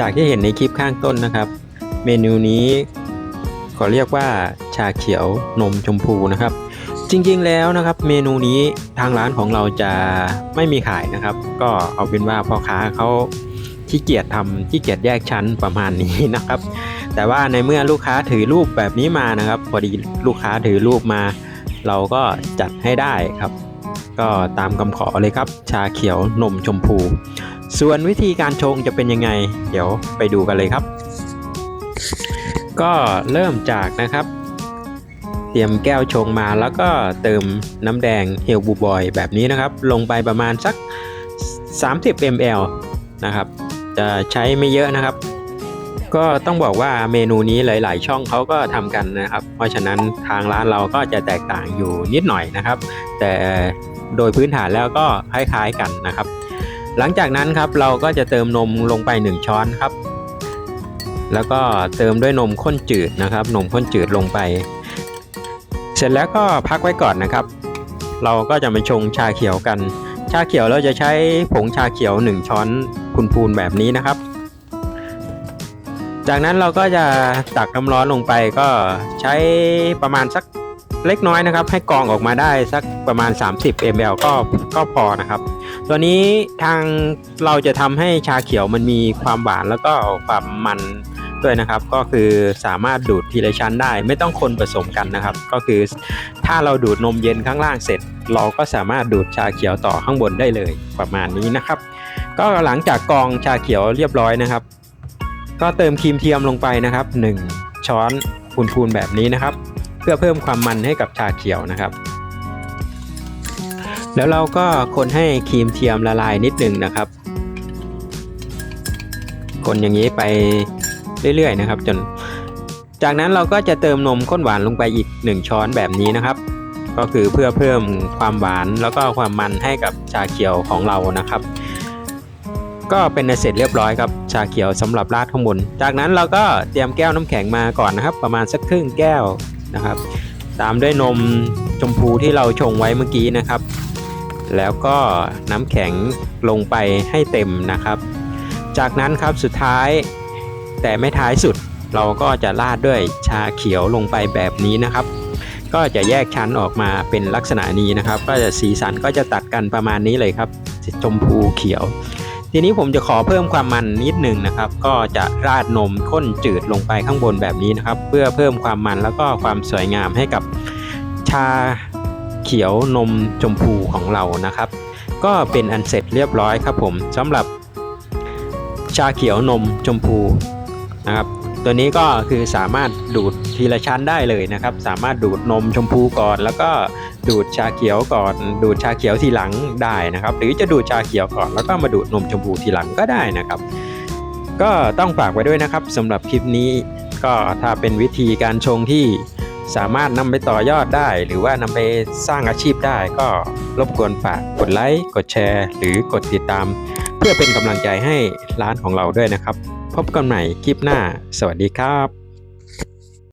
จากที่เห็นในคลิปข้างต้นนะครับ เมนูนี้ขอเรียกว่าชาเขียวนมชมพูนะครับ จริงๆแล้วนะครับ เมนูนี้ทางร้านของเราจะไม่มีขายนะครับ ก็เอาเป็นว่าพ่อค้าเขาขี้เกียจทำขี้เกียจแยกชั้นประมาณนี้นะครับ แต่ว่าในเมื่อลูกค้าถือรูปแบบนี้มานะครับ พอดีลูกค้าถือรูปมา เราก็จัดให้ได้ครับ ก็ตามคำขอเลยครับ ชาเขียวนมชมพู ส่วนวิธีการชงจะเป็นยังไง เดี๋ยวไปดูกันเลยครับ ก็เริ่มจากนะครับ เตรียมแก้วชงมาแล้วก็เติมน้ำแดงเฮลบูบอยแบบนี้นะครับ ลงไปประมาณสัก 30 ml นะครับ จะใช้ไม่เยอะนะครับ ก็ต้องบอกว่าเมนูนี้หลาย ๆ ช่องเขาก็ทำกันนะครับ เพราะฉะนั้นทางร้านเราก็จะแตกต่างอยู่นิดหน่อยนะครับ แต่ โดยพื้นฐานแล้วก็คล้ายๆกันนะครับ หลังจากนั้นครับเราก็จะเติมนมลงไป 1 ช้อนครับ แล้วก็เติมด้วยนมข้นจืดนะครับ นมข้นจืดลงไป เสร็จแล้วก็พักไว้ก่อนนะครับ เราก็จะมาชงชาเขียวกัน ชาเขียวเราจะใช้ผงชาเขียว 1 ช้อนพูนๆแบบนี้นะครับจากนั้นเราก็จะตักน้ำร้อนลงไปก็ใช้ประมาณสัก เล็กน้อยนะครับ ให้กองออกมาได้สักประมาณ 30 ml ก็ก็พอนะครับ ตัวนี้ทางเราจะทำให้ชาเขียวมันมีความหวานแล้วก็ความมันด้วยนะครับ ก็คือสามารถดูดทีละชั้นได้ ไม่ต้องคนผสมกันนะครับ ก็คือถ้าเราดูดนมเย็นข้างล่างเสร็จ เราก็สามารถดูดชาเขียวต่อข้างบนได้เลยประมาณนี้นะครับ ก็หลังจากกองชาเขียวเรียบร้อยนะครับ ก็เติมครีมเทียมลงไปนะครับ 1 ช้อนพูนๆแบบนี้นะครับ พื่อเพิ่มความมันให้กับชาเขียวนะครับ แล้วเราก็คนให้ครีมเทียมละลายนิดหนึ่งนะครับ คนอย่างนี้ไปเรื่อยๆนะครับ จน จากนั้นเราก็จะเติมนมข้นหวานลงไปอีก 1 ช้อนแบบนี้นะครับ ก็คือเพื่อเพิ่มความหวานแล้วก็ความมันให้กับชาเขียวของเรานะครับ ก็เป็นอันเสร็จเรียบร้อยครับชาเขียวสำหรับราดข้างบน จากนั้นเราก็เตรียมแก้วน้ำแข็งมาก่อนนะครับ ประมาณสักครึ่งแก้ว นะครับ ตามด้วยนมชมพูที่เราชงไว้เมื่อกี้นะครับ แล้วก็น้ำแข็งลงไปให้เต็มนะครับ จากนั้นครับสุดท้ายแต่ไม่ท้ายสุดเราก็จะราดด้วยชาเขียวลงไปแบบนี้นะครับ ก็จะแยกชั้นออกมาเป็นลักษณะนี้นะครับ ก็จะสีสันก็จะตัดกันประมาณนี้เลยครับชมพูเขียว ทีนี้ผมจะขอเพิ่มความมันนิดหนึ่งนะครับ ก็จะราดนมข้นจืดลงไปข้างบนแบบนี้นะครับ เพื่อเพิ่มความมันแล้วก็ความสวยงามให้กับชาเขียวนมชมพูของเรานะครับ ก็เป็นอันเสร็จเรียบร้อยครับผมสำหรับชาเขียวนมชมพูนะครับ ตัวนี้ก็คือสามารถดูด ทีละชั้นได้เลยนะครับ สามารถดูดนมชมพูก่อน แล้วก็ดูดชาเขียวก่อน ดูดชาเขียวทีหลังได้นะครับ หรือจะดูดชาเขียวก่อน แล้วก็มาดูดนมชมพูทีหลังก็ได้นะครับ ก็ต้องฝากไว้ด้วยนะครับสำหรับคลิปนี้ก็ถ้าเป็นวิธีการชงที่สามารถนำไปต่อยอดได้ หรือว่านำไปสร้างอาชีพได้ก็รบกวนฝากกดไลค์กดแชร์ หรือกดติดตาม เพื่อเป็นกำลังใจให้ร้านของเราด้วยนะครับ พบกันใหม่คลิปหน้า สวัสดีครับ